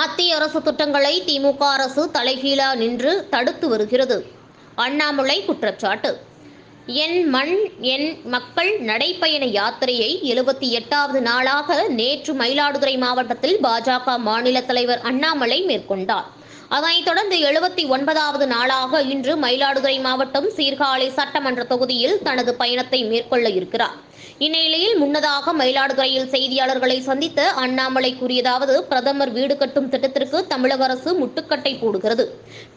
மத்திய அரசு திட்டங்களை திமுக அரசு தலைகீழா நின்று தடுத்து வருகிறது. அண்ணாமலை குற்றச்சாட்டு. என் மண் என் மக்கள் நடைப்பயண யாத்திரையை எழுபத்தி எட்டாவது நாளாக நேற்று மயிலாடுதுறை மாவட்டத்தில் பாஜக மாநில தலைவர் அண்ணாமலை மேற்கொண்டார். அதனைத் தொடர்ந்து எழுபத்தி ஒன்பதாவது நாளாக இன்று மயிலாடுதுறை மாவட்டம் சீர்காழி சட்டமன்ற தொகுதியில் தனது பயணத்தை மேற்கொள்ள இருக்கிறார். இந்நிலையில் முன்னதாக மயிலாடுதுறையில் செய்தியாளர்களை சந்தித்த அண்ணாமலை கூறியதாவது பிரதமர் வீடு கட்டும் திட்டத்திற்கு தமிழக அரசு முட்டுக்கட்டை போடுகிறது.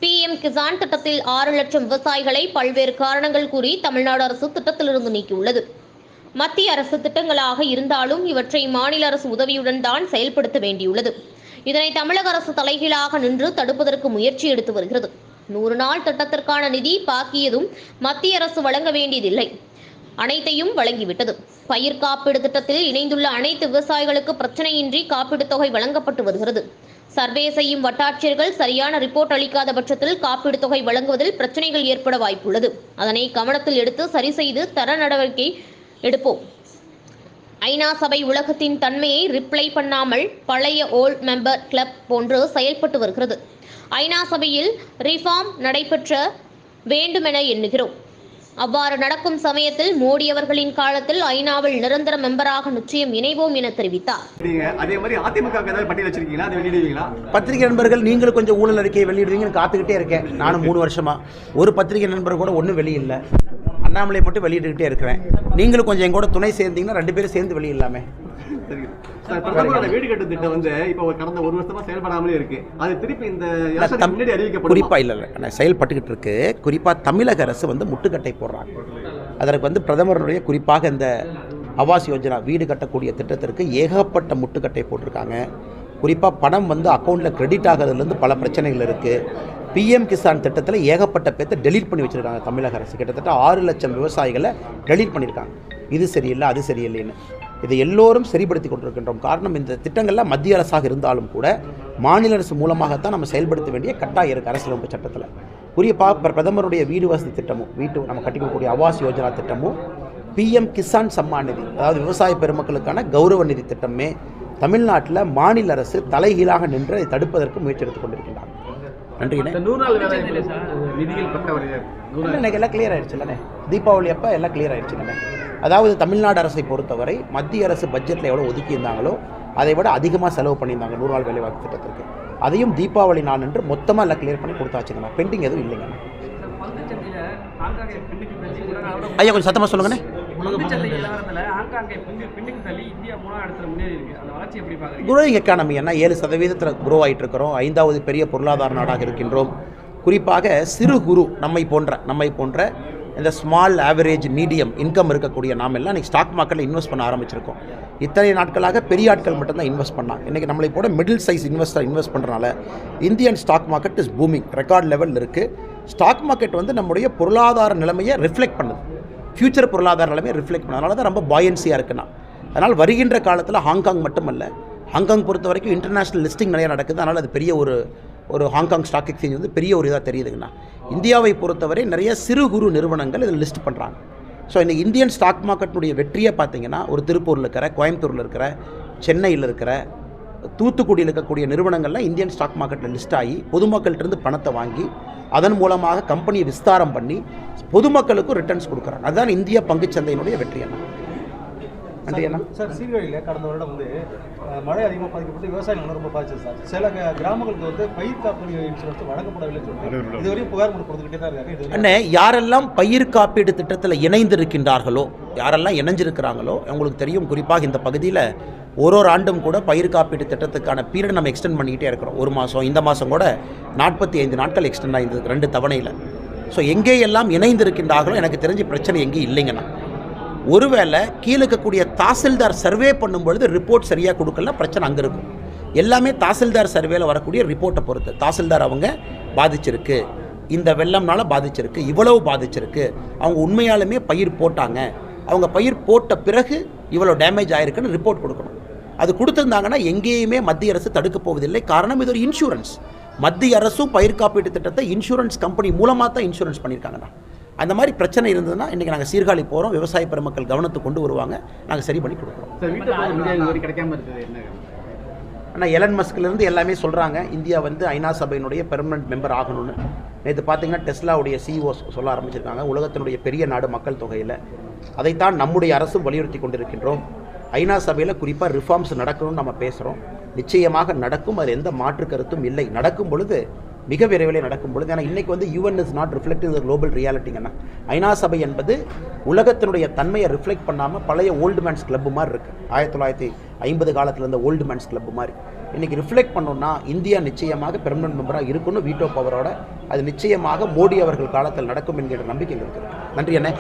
பிஎம் கிசான் திட்டத்தில் ஆறு லட்சம் விவசாயிகளை பல்வேறு காரணங்கள் கூறி தமிழ்நாடு அரசு திட்டத்திலிருந்து நீக்கியுள்ளது. மத்திய அரசு திட்டங்களாக இருந்தாலும் இவற்றை மாநில அரசு உதவியுடன் தான் செயல்படுத்த வேண்டியுள்ளது. இதனை தமிழக அரசு தலைகீழாக நின்று தடுப்பதற்கு முயற்சி எடுத்து வருகிறது. நூறு நாள் திட்டத்திற்கான நிதி பாக்கியதும் மத்திய அரசு வழங்க வேண்டியதில்லை. அனைத்தையும் வழங்கிவிட்டது. பயிர் காப்பீடு திட்டத்தில் இணைந்துள்ள அனைத்து விவசாயிகளுக்கு பிரச்சனையின்றி காப்பீடு தொகை வழங்கப்பட்டு வருகிறது. சர்வே செய்யும் வட்டாட்சியர்கள் சரியான ரிப்போர்ட் அளிக்காத பட்சத்தில் காப்பீடு தொகை வழங்குவதில் பிரச்சனைகள் ஏற்பட வாய்ப்புள்ளது. அதனை கவனத்தில் எடுத்து சரி செய்து தர நடவடிக்கை எடுப்போம். ஐநா சபை உலகத்தின் தன்மையை ரிப்ளை பண்ணாமல் பழைய ஓல்ட் மெம்பர் கிளப் போன்று செயல்பட்டு வருகிறது. ஐநா சபையில் ரிஃபார்ம் நடைபெற்ற வேண்டுமென எண்ணுகிறோம். அவ்வாறு நடக்கும் சமயத்தில் மோடி அவர்களின் காலத்தில் ஐநாவில் நிரந்தர மெம்பராக நிச்சயம் இணைவோம் என தெரிவித்தார். அதே மாதிரி அதிமுக பட்டியல் வச்சிருக்கீங்களா? அதை வெளியிடுவீங்களா? பத்திரிகை நண்பர்கள் நீங்களும் கொஞ்சம் ஊழல் அறிக்கையை வெளியிடுவீங்கன்னு காத்துக்கிட்டே இருக்கேன். நானும் மூணு வருஷமா. ஒரு பத்திரிகை நண்பர் கூட ஒன்றும் வெளியில்லை. அண்ணாமலை மட்டும் வெளியிட்டுக்கிட்டே இருக்கிறேன். நீங்களும் கொஞ்சம் என் கூட துணை சேர்ந்தீங்கன்னா ரெண்டு பேரும் சேர்ந்து வெளியிடலாமே. வீடு கட்டும் திட்டம் வந்து இப்போ கடந்த ஒரு வருஷமா செயல்படாமலே இருக்கு. அது திருப்பி இந்த முன்னாடி அறிவிக்கப்படும்? குறிப்பாக இல்லை இல்லை செயல்பட்டுக்கிட்டு இருக்கு. குறிப்பாக தமிழக அரசு வந்து முட்டுக்கட்டை போடுறாங்க. அதற்கு வந்து பிரதமருடைய குறிப்பாக இந்த ஆவாஸ் யோஜனா வீடு கட்டக்கூடிய திட்டத்திற்கு ஏகப்பட்ட முட்டுக்கட்டை போட்டிருக்காங்க. குறிப்பாக பணம் வந்து அக்கௌண்ட்டில் கிரெடிட் ஆகிறதுலேருந்து பல பிரச்சனைகள் இருக்குது பிஎம் கிசான் திட்டத்தில் ஏகப்பட்ட பேர்த்த டெலீட் பண்ணி வச்சுருக்காங்க தமிழக அரசு. கிட்டத்தட்ட ஆறு லட்சம் விவசாயிகளை டெலீட் பண்ணியிருக்காங்க இது சரியில்லை அது சரியில்லைன்னு. இதை எல்லோரும் சரிப்படுத்தி கொண்டிருக்கின்றோம். காரணம் இந்த திட்டங்கள்லாம் மத்திய அரசாக இருந்தாலும் கூட மாநில அரசு மூலமாகத்தான் நம்ம செயல்படுத்த வேண்டிய கட்டாயம் இருக்குது அரசியலமைப்பு சட்டத்தில். குறிப்பாக பிரதமருடைய வீடு வசதி திட்டமும் வீட்டு நம்ம கட்டிக்கக்கூடிய ஆவாஸ் யோஜனா திட்டமும் பிஎம் கிசான் சம்மான் நிதி அதாவது விவசாய பெருமக்களுக்கான கௌரவ நிதி திட்டமே தமிழ்நாட்டில் மாநில அரசு தலைகீழாக நின்று அதை தடுப்பதற்கு முயற்சி எடுத்துக் கொண்டிருக்கின்றார் நன்றிண்ணே நூறு நாள் இன்னைக்கு எல்லாம் கிளியர் ஆயிடுச்சுல்லண்ணே தீபாவளி அப்போ எல்லாம் கிளியர் ஆயிடுச்சுல்லண்ணே அதாவது தமிழ்நாடு அரசை பொறுத்தவரை மத்திய அரசு பட்ஜெட்டில் எவ்வளோ ஒதுக்கியிருந்தாங்களோ அதை விட அதிகமாக செலவு பண்ணியிருந்தாங்க நூறு நாள் வேலைவாய்ப்பு திட்டத்திற்கு. அதையும் தீபாவளி நாள் என்று மொத்தமாக எல்லாம் கிளியர் பண்ணி கொடுத்தாச்சுங்கண்ணா பெண்டிங் எதுவும் இல்லைங்கண்ணா. ஐயா கொஞ்சம் சத்தமாக சொல்லுங்கண்ணே. பங்குச்சந்தை நிலவரத்துல ஹாங்காங்கை பின்னு பின்னுக்கு தள்ளி இந்தியா மூணாவது இடத்துல முன்னேறி இருக்கு. அந்த வளர்ச்சி எப்படி பாக்குறீங்க குரோயிங் எக்கானமி என்ன ஏழு சதவீதத்தில் குரோ ஆகிட்டு இருக்கிறோம் ஐந்தாவது பெரிய பொருளாதார நாடாக இருக்கின்றோம். குறிப்பாக சிறு குறு நம்மை போன்ற நம்மை போன்ற இந்த ஸ்மால் ஆவரேஜ் மீடியம் இன்கம் இருக்கக்கூடிய நாம் எல்லாம் இன்றைக்கி ஸ்டாக் மார்க்கெட்டில் இன்வெஸ்ட் பண்ண ஆரம்பிச்சிருக்கோம். இத்தனை நாட்களாக பெரிய ஆட்கள் மட்டும்தான் இன்வெஸ்ட் பண்ணாங்க இன்றைக்கி நம்மளை போட மிடில் சைஸ் இன்வெஸ்டர் இன்வெஸ்ட் பண்ணுறனால Indian stock market is booming record லெவலில் இருக்குது ஸ்டாக் மார்க்கெட் வந்து நம்முடைய பொருளாதார நிலைமையை ரிஃப்ளெக்ட் பண்ணுது. ஃப்யூச்சர் பொருளாதார நிலைமையை ரிஃப்ளெக்ட் பண்ண அதனால தான் ரொம்ப பாயன்சியாக இருக்குன்னா. அதனால் வருகின்ற காலத்தில் ஹாங்காங் மட்டுமல்ல ஹாங்காங் பொறுத்த வரைக்கும் இன்டர்நேஷ்னல் லிஸ்டிங் நிறைய நடக்குது. அதனால் அது பெரிய ஒரு ஒரு ஹாங்காங் ஸ்டாக் எக்ஸ்சேஞ்ச் வந்து பெரிய ஒரு இதாக தெரியுதுங்கண்ணா இந்தியாவை பொறுத்தவரை நிறைய சிறு குறு நிறுவனங்கள் இதில் லிஸ்ட் பண்ணுறாங்க ஸோ இந்த இந்தியன் ஸ்டாக் மார்க்கெட்டுடைய வெற்றியை பார்த்தீங்கன்னா ஒரு திருப்பூரில் இருக்கிற கோயம்புத்தூரில் இருக்கிற சென்னையில் இருக்கிற தூத்துக்குடியில் இருக்கக்கூடிய நிறுவனங்கள்லாம் இந்தியன் ஸ்டாக் மார்க்கெட்டில் லிஸ்ட் ஆகி பொதுமக்கள்கிட்ட பணத்தை வாங்கி அதன் மூலமாக கம்பெனியை விஸ்தாரம் பண்ணி பொதுமக்களுக்கும் ரிட்டர்ன்ஸ் கொடுக்குறாங்க. அதுதான் இந்திய பங்குச்சந்தையினுடைய வெற்றி என்ன நன்றி அண்ணா. சார் சீர்காழியில் கடந்த வருடம் வந்து மழை அதிகமாக பாதிக்கப்பட்டு விவசாய நிலம் ரொம்ப பாதிச்சது சார். சில கிராமங்களுக்கு வந்து பயிர் காப்பீடு இன்சூரன்ஸ் வழங்கப்படவில்லைன்னு சொல்லிட்டு இதுவரையும் புகார் மனு கொடுத்துக்கிட்டே தான் இருக்காங்க. அண்ணே யாரெல்லாம் பயிர் காப்பீடு திட்டத்தில் இணைந்திருக்கின்றார்களோ யாரெல்லாம் இணைஞ்சிருக்கிறாங்களோ உங்களுக்கு தெரியும். குறிப்பாக இந்த பகுதியில் ஒரு ஒரு ஆண்டும் கூட பயிர் காப்பீடு திட்டத்துக்கான பீரியட் நம்ம எக்ஸ்டெண்ட் பண்ணிக்கிட்டே இருக்கிறோம். ஒரு மாதம் இந்த மாதம் கூட நாற்பத்தி ஐந்து நாட்கள் எக்ஸ்டெண்ட் ஆகிருந்தது ரெண்டு தவணையில். ஸோ எங்கே எல்லாம் இணைந்திருக்கின்றார்களோ எனக்கு தெரிஞ்ச பிரச்சனை எங்கேயும் இல்லைங்கண்ணா. ஒருவேளை கீழே இருக்கக்கூடிய தாசில்தார் சர்வே பண்ணும்பொழுது ரிப்போர்ட் சரியாக கொடுக்கல பிரச்சனை அங்கே இருக்கும். எல்லாமே தாசில்தார் சர்வேல வரக்கூடிய ரிப்போர்ட்டை பொறுத்து. தாசில்தார் அவங்க பாதிச்சிருக்கு. இந்த வெள்ளம்னால பாதிச்சிருக்கு. இவ்வளவு பாதிச்சிருக்கு. அவங்க உண்மையாலுமே பயிர் போட்டாங்க. அவங்க பயிர் போட்ட பிறகு இவ்வளோ டேமேஜ் ஆயிருக்குன்னு ரிப்போர்ட் கொடுக்கணும். அது கொடுத்துருந்தாங்கன்னா எங்கேயுமே மத்திய அரசு தடுக்க போவதில்லை. காரணம் இது ஒரு இன்சூரன்ஸ் மத்திய அரசும் பயிர் காப்பீட்டு திட்டத்தை இன்சூரன்ஸ் கம்பெனி மூலமாக தான் இன்சூரன்ஸ் பண்ணியிருக்காங்கண்ணா அந்த மாதிரி பிரச்சனை இருந்ததுன்னா இன்றைக்கி நாங்கள் சீர்காழி போகிறோம் விவசாய பெருமக்கள் கவனத்துக்கு கொண்டு வருவாங்க. நாங்கள் சரி பண்ணி கொடுக்குறோம். ஆனால் எலன் மஸ்க்லேருந்து எல்லாமே சொல்கிறாங்க இந்தியா வந்து ஐநா சபையினுடைய பெர்மனன்ட் மெம்பர் ஆகணும்னு. நேற்று பார்த்தீங்கன்னா டெஸ்லாவுடைய சிஇஓ சொல்ல ஆரம்பிச்சிருக்காங்க. உலகத்தினுடைய பெரிய நாடு மக்கள் தொகையில். அதைத்தான் நம்முடைய அரசும் வலியுறுத்தி கொண்டிருக்கின்றோம். ஐநா சபையில் குறிப்பாக ரிஃபார்ம்ஸ் நடக்கணும்னு நம்ம பேசுகிறோம் நிச்சயமாக நடக்கும். அது எந்த மாற்று கருத்தும் இல்லை. நடக்கும் பொழுது மிக விரைவில் நடக்கும் பொழுது ஏன்னா இன்றைக்கி வந்து UN is not reflecting the global ரியாலிட்டிங்கன்னா ஐநா சபை என்பது உலகத்தினுடைய தன்மையை ரிஃப்ளெக்ட் பண்ணாமல் பழைய ஓல்டு மேன்ஸ் கிளப் மாதிரி இருக்குது ஆயிரத்தி தொள்ளாயிரத்தி ஐம்பது காலத்தில் இருந்த ஓல்டு மேன்ஸ் கிளப்பு மாதிரி. இன்றைக்கி ரிஃப்ளெக்ட் பண்ணோம்னா இந்தியா நிச்சயமாக பெர்மனன்ட் மெம்பராக இருக்கணும் வீட்டோ பவரோட அது நிச்சயமாக மோடி அவர்கள் காலத்தில் நடக்கும் என்கிற நம்பிக்கை எங்களுக்கு நன்றி என்ன